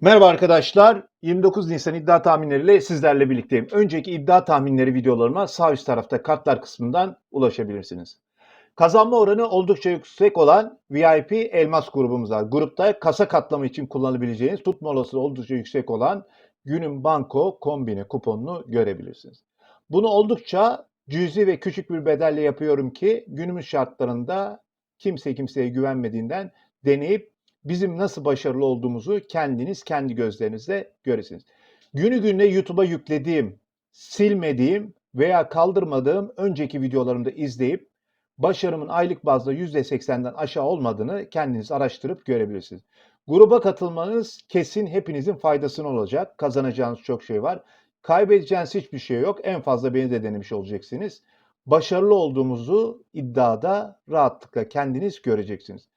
Merhaba arkadaşlar. 29 Nisan iddia tahminleriyle sizlerle birlikteyim. Önceki iddia tahminleri videolarıma sağ üst tarafta kartlar kısmından ulaşabilirsiniz. Kazanma oranı oldukça yüksek olan VIP Elmas grubumuz var. Grupta kasa katlama için kullanabileceğiniz tutma olasılığı oldukça yüksek olan günün banko kombine kuponunu görebilirsiniz. Bunu oldukça cüzi ve küçük bir bedelle yapıyorum ki günümüz şartlarında kimse kimseye güvenmediğinden deneyip bizim nasıl başarılı olduğumuzu kendiniz kendi gözlerinizle göresiniz. Günü gününe YouTube'a yüklediğim, silmediğim veya kaldırmadığım önceki videolarımda izleyip başarımın aylık bazda %80'den aşağı olmadığını kendiniz araştırıp görebilirsiniz. Gruba katılmanız kesin hepinizin faydasına olacak. Kazanacağınız çok şey var. Kaybedeceğiniz hiçbir şey yok. En fazla beni de denemiş olacaksınız. Başarılı olduğumuzu iddiada rahatlıkla kendiniz göreceksiniz.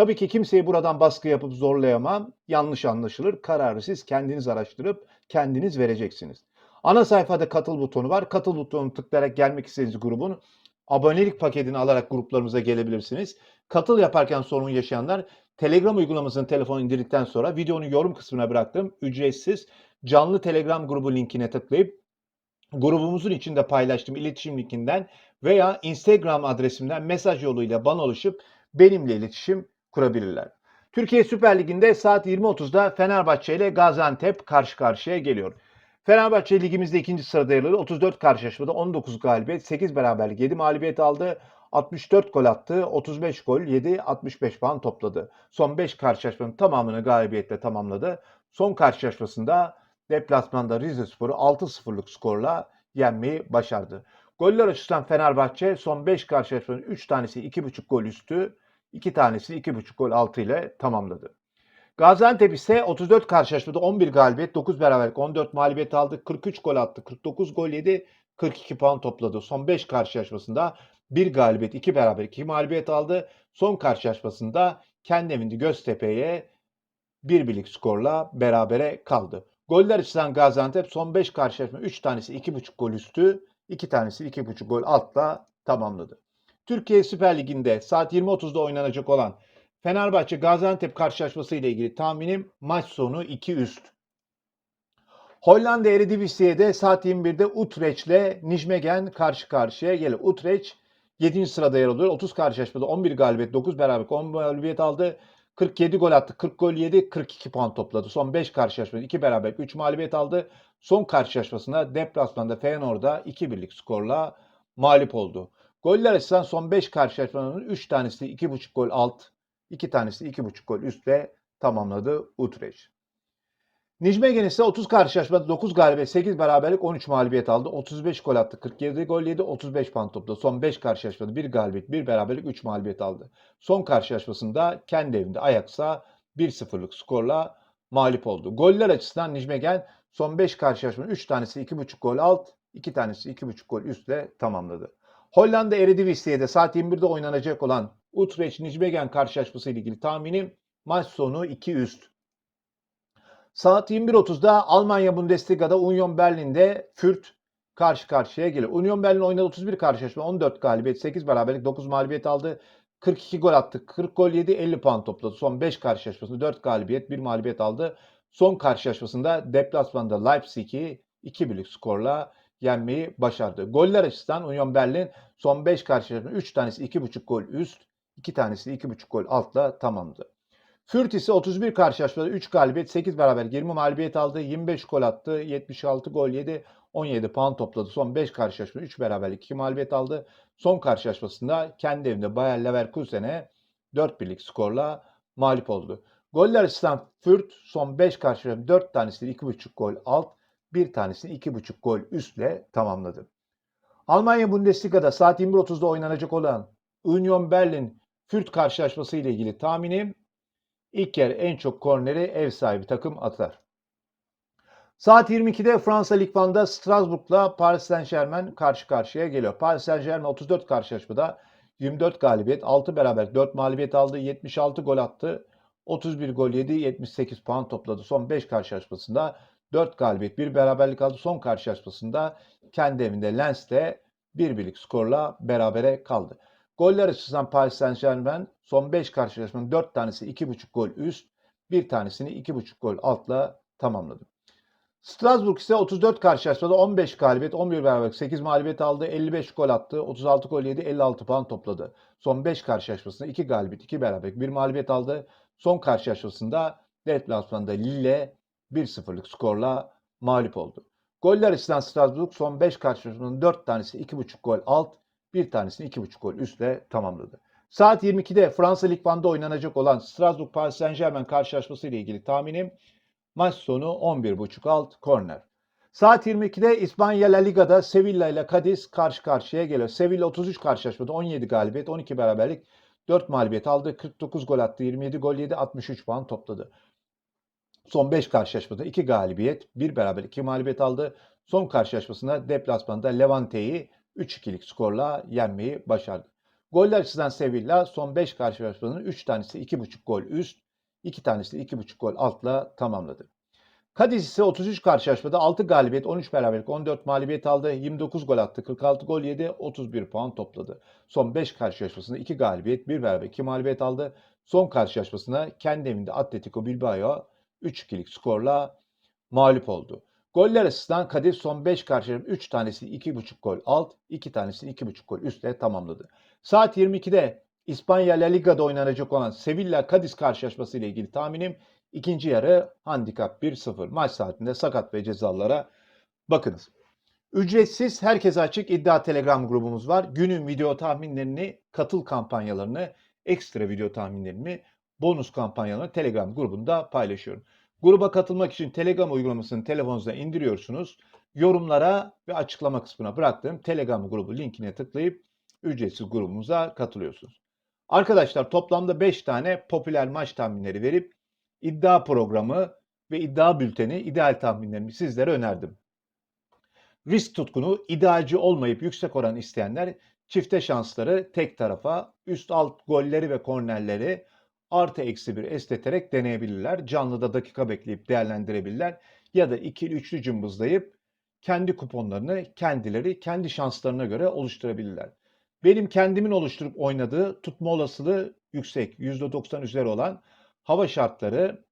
Tabii ki kimseyi buradan baskı yapıp zorlayamam. Yanlış anlaşılır. Kararı siz kendiniz araştırıp kendiniz vereceksiniz. Ana sayfada katıl butonu var. Katıl butonunu tıklayarak gelmek istediğiniz grubun abonelik paketini alarak gruplarımıza gelebilirsiniz. Katıl yaparken sorun yaşayanlar Telegram uygulamasını telefona indirdikten sonra videonun yorum kısmına bıraktığım ücretsiz canlı Telegram grubu linkine tıklayıp grubumuzun içinde paylaştığım iletişim linkinden veya Instagram adresimden mesaj yoluyla bana ulaşıp benimle iletişim kurabilirler. Türkiye Süper Ligi'nde saat 20.30'da Fenerbahçe ile Gaziantep karşı karşıya geliyor. Fenerbahçe ligimizde ikinci sırada yer alıyor. 34 karşılaşmada 19 galibiyet, 8 beraberlik, 7 mağlubiyet aldı. 64 gol attı, 35 gol yedi, 65 puan topladı. Son 5 karşılaşmanın tamamını galibiyetle tamamladı. Son karşılaşmasında deplasmanda Rizespor'u 6-0'lık skorla yenmeyi başardı. Goller açısından Fenerbahçe son 5 karşılaşmanın 3 tanesi 2,5 gol üstü, 2 tanesi 2,5 gol altı ile tamamladı. Gaziantep ise 34 karşılaşmada 11 galibiyet, 9 beraberlik, 14 mağlubiyet aldı. 43 gol attı, 49 gol yedi, 42 puan topladı. Son 5 karşılaşmasında 1 galibiyet, 2 beraberlik, 2 mağlubiyet aldı. Son karşılaşmasında kendi evinde Göztepe'ye 1 birlik skorla berabere kaldı. Goller açısından Gaziantep son 5 karşılaşma 3 tanesi 2,5 gol üstü, 2 tanesi 2,5 gol altla tamamladı. Türkiye Süper Ligi'nde saat 20.30'da oynanacak olan Fenerbahçe Gaziantep karşılaşması ile ilgili tahminim maç sonu 2 üst. Hollanda Eredivisie'de saat 21'de Utrecht ile Nijmegen karşı karşıya gelir. Utrecht 7. sırada yer alıyor. 30 karşılaşmada 11 galibiyet, 9 beraberlik, 10 galibiyet aldı. 47 gol attı, 40 gol yedi, 42 puan topladı. Son 5 karşılaşmada 2 beraberlik, 3 mağlubiyet aldı. Son karşılaşmasında deplasmanda Feyenoord'a 2-1'lik skorla mağlup oldu. Goller açısından son 5 karşılaşmanın 3 tanesi 2,5 gol alt, 2 tanesi 2,5 gol üstle tamamladı Utrecht. Nijmegen ise 30 karşılaşmada 9 galibiyet, 8 beraberlik, 13 mağlubiyet aldı. 35 gol attı, 47 gol yedi, 35 puan topladı. Son 5 karşılaşmada 1 galibiyet, 1 beraberlik, 3 mağlubiyet aldı. Son karşılaşmasında kendi evinde Ajax'a 1-0'lık skorla mağlup oldu. Goller açısından Nijmegen son 5 karşılaşmanın 3 tanesi 2,5 gol alt, 2 tanesi 2,5 gol üstle tamamladı. Hollanda Eredivisie'de saat 21'de oynanacak olan Utrecht-Nijmegen karşılaşması ile ilgili tahminim maç sonu 2 üst. Saat 21.30'da Almanya Bundesliga'da Union Berlin'de Fürt karşı karşıya gelir. Union Berlin oynadı 31 karşılaşma, 14 galibiyet, 8 beraberlik, 9 mağlubiyet aldı. 42 gol attı, 40 gol yedi, 50 puan topladı. Son 5 karşılaşmasında 4 galibiyet, 1 mağlubiyet aldı. Son karşılaşmasında deplasmanda Leipzig'i 2 birlik skorla yenmeyi başardı. Goller açısından Union Berlin son 5 karşılaşma 3 tanesi 2,5 gol üst, 2 tanesi 2,5 gol altla tamamladı. Fürt ise 31 karşılaşmada 3 galibiyet, 8 beraber 20 mağlubiyet aldı. 25 gol attı, 76 gol yedi, 17 puan topladı. Son 5 karşılaşma 3 beraberlik 2 mağlubiyet aldı. Son karşılaşmasında kendi evinde Bayer Leverkusen'e 4 birlik skorla mağlup oldu. Goller açısından Fürt son 5 karşılaşma 4 tanesini 2,5 gol alt, bir tanesini 2,5 gol üstle tamamladı. Almanya Bundesliga'da saat 21.30'da oynanacak olan Union Berlin Fürt karşılaşması ile ilgili tahminim ilk yer en çok korneri ev sahibi takım atar. Saat 22'de Fransa Lig 1'da Strasbourg'la Paris Saint Germain karşı karşıya geliyor. Paris Saint Germain 34 karşılaşmada 24 galibiyet, 6 beraber 4 mağlubiyet aldı, 76 gol attı, 31 gol yedi, 78 puan topladı. Son 5 karşılaşmasında 4 galibiyet, 1 beraberlik aldı. Son karşılaşmasında kendi evinde Lens'le 1 birlik skorla berabere kaldı. Goller açısından Paris Saint Germain son 5 karşılaşmanın 4 tanesi 2,5 gol üst, Bir tanesini 2,5 gol altla tamamladı. Strasbourg ise 34 karşılaşmada 15 galibiyet, 11 beraberlik, 8 mağlubiyet aldı. 55 gol attı, 36 gol yedi, 56 puan topladı. Son 5 karşılaşmasında 2 galibiyet, 2 beraberlik, 1 mağlubiyet aldı. Son karşılaşmasında deplasmanda Lille 1-0'lık skorla mağlup oldu. Goller açısından Strasbourg son 5 karşılaşmanın 4 tanesi 2,5 gol alt, bir tanesini 2,5 gol üstle tamamladı. Saat 22'de Fransa Lig 1'de oynanacak olan Strasbourg Paris Saint Germain karşılaşması ile ilgili tahminim maç sonu 11.5 alt korner. Saat 22'de İspanya La Liga'da Sevilla ile Cadiz karşı karşıya geliyor. Sevilla 33 karşılaşmada 17 galibiyet, 12 beraberlik, 4 mağlubiyet aldı. 49 gol attı, 27 gol yedi, 63 puan topladı. Son 5 karşılaşmada 2 galibiyet, 1 beraber 2 mağlubiyet aldı. Son karşılaşmasında deplasmanda Levante'yi 3-2'lik skorla yenmeyi başardı. Goller açısından Sevilla son 5 karşılaşmanın 3 tanesi 2,5 gol üst, 2 tanesi 2,5 gol altla tamamladı. Cadiz ise 33 karşılaşmada 6 galibiyet, 13 beraberlik, 14 mağlubiyet aldı. 29 gol attı, 46 gol yedi, 31 puan topladı. Son 5 karşılaşmasında 2 galibiyet, 1 beraber 2 mağlubiyet aldı. Son karşılaşmasında kendi evinde Atletico Bilbao 3-2'lik skorla mağlup oldu. Goller açısından Kadir son 5 karşılaşma 3 tanesi 2,5 gol alt, 2 tanesi 2,5 gol üstle tamamladı. Saat 22'de İspanya La Liga'da oynanacak olan Sevilla Cadiz karşılaşması ile ilgili tahminim ikinci yarı handikap 1-0 maç saatinde sakat ve cezalara bakınız. Ücretsiz herkese açık iddia telegram grubumuz var. Günün video tahminlerini, katıl kampanyalarını, ekstra video tahminlerimi, bonus kampanyalarını telegram grubunda paylaşıyorum. Gruba katılmak için telegram uygulamasını telefonunuza indiriyorsunuz. Yorumlara ve açıklama kısmına bıraktığım telegram grubu linkine tıklayıp ücretsiz grubumuza katılıyorsunuz. Arkadaşlar toplamda 5 tane popüler maç tahminleri verip iddia programı ve iddia bülteni ideal tahminlerimi sizlere önerdim. Risk tutkunu, idealci olmayıp yüksek oran isteyenler çifte şansları tek tarafa, üst alt golleri ve kornerleri artı eksi bir esneterek deneyebilirler. Canlıda dakika bekleyip değerlendirebilirler. Ya da ikili üçlü cımbızlayıp kendi kuponlarını kendileri kendi şanslarına göre oluşturabilirler. Benim kendimin oluşturup oynadığı tutma olasılığı yüksek, %90 üzeri olan hava şartları,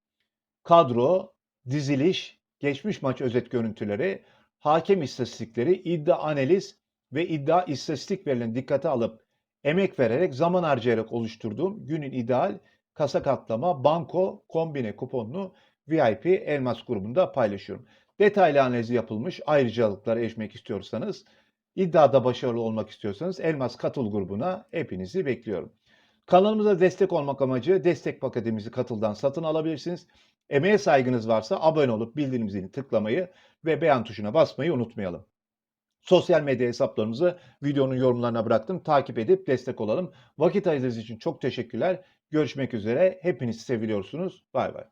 kadro, diziliş, geçmiş maç özet görüntüleri, hakem istatistikleri, iddia analiz ve iddia istatistik verilerini dikkate alıp emek vererek, zaman harcayarak oluşturduğum günün ideal kasa katlama, banko, kombine kuponunu VIP Elmas grubunda paylaşıyorum. Detaylı analizi yapılmış ayrıcalıklara erişmek istiyorsanız, iddiada başarılı olmak istiyorsanız Elmas Katıl grubuna hepinizi bekliyorum. Kanalımıza destek olmak amacı destek paketimizi katıldan satın alabilirsiniz. Emeğe saygınız varsa abone olup bildirim zilini tıklamayı ve beğen tuşuna basmayı unutmayalım. Sosyal medya hesaplarımızı videonun yorumlarına bıraktım. Takip edip destek olalım. Vakit ayırdığınız için çok teşekkürler. Görüşmek üzere. Hepinizi seviyorsunuz. Bay bay.